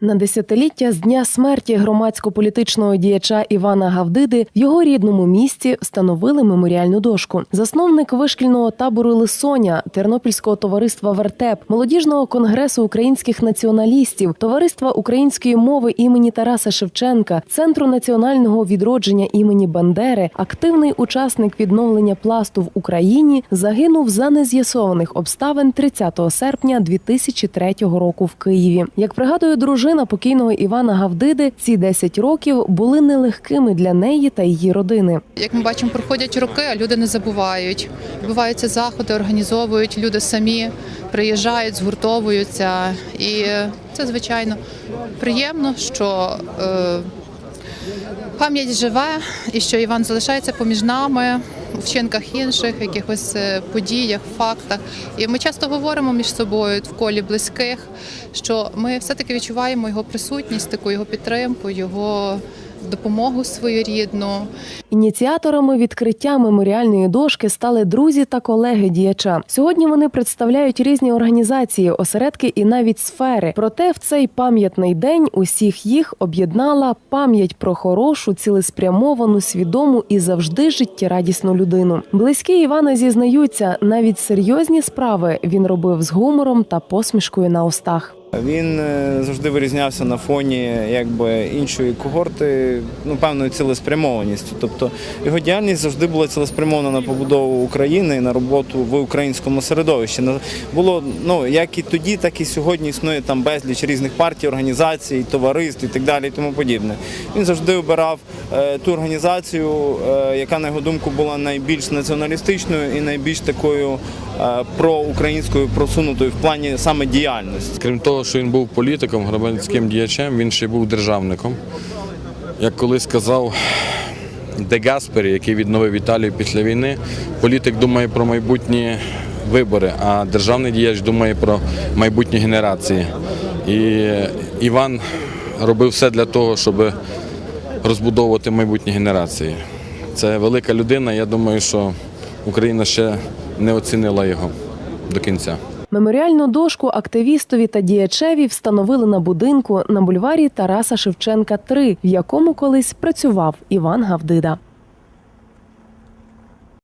На десятиліття з дня смерті громадсько-політичного діяча Івана Гавдиди в його рідному місті встановили меморіальну дошку. Засновник вишкільного табору Лисоня, Тернопільського товариства Вертеп, молодіжного конгресу українських націоналістів, товариства української мови імені Тараса Шевченка, центру національного відродження імені Бандери, активний учасник відновлення пласту в Україні, загинув за нез'ясованих обставин 30 серпня 2003 року в Києві. Як пригадує дружина покійного Івана Гавдиди, ці 10 років були нелегкими для неї та її родини. Як ми бачимо, проходять роки, а люди не забувають. Відбуваються заходи, організовують люди самі, приїжджають, згуртовуються. І це звичайно приємно, що е, пам'ять живе і що Іван залишається поміж нами вчинках інших, якихось е, подіях, фактах. І ми часто говоримо між собою в колі близьких, що ми все-таки відчуваємо його присутність, таку його підтримку, його допомогу своєрідну. Ініціаторами відкриття меморіальної дошки стали друзі та колеги діяча. Сьогодні вони представляють різні організації, осередки і навіть сфери. Проте в цей пам'ятний день усіх їх об'єднала пам'ять про хорошу, цілеспрямовану, свідому і завжди життєрадісну людину. Близькі Івана зізнаються, навіть серйозні справи він робив з гумором та посмішкою на устах. Він е, завжди вирізнявся на фоні якби іншої когорти, ну певною цілеспрямованістю. Тобто його діяльність завжди була цілеспрямована на побудову України і на роботу в українському середовищі. Було ну як і тоді, так і сьогодні існує там безліч різних партій, організацій, товариств і так далі, і тому подібне. Він завжди обирав е, ту організацію, е, яка на його думку була найбільш націоналістичною і найбільш такою проукраїнською просунутою в плані саме діяльності. Крім того, що він був політиком, громадським діячем, він ще був державником. Як колись сказав Де Гаспері, який відновив Італію після війни, політик думає про майбутні вибори, а державний діяч думає про майбутні генерації. І Іван робив все для того, щоб розбудовувати майбутні генерації. Це велика людина. Я думаю, що Україна ще не оцінила його до кінця. Меморіальну дошку активістові та діячеві встановили на будинку на бульварі Тараса Шевченка 3, в якому колись працював Іван Гавдида.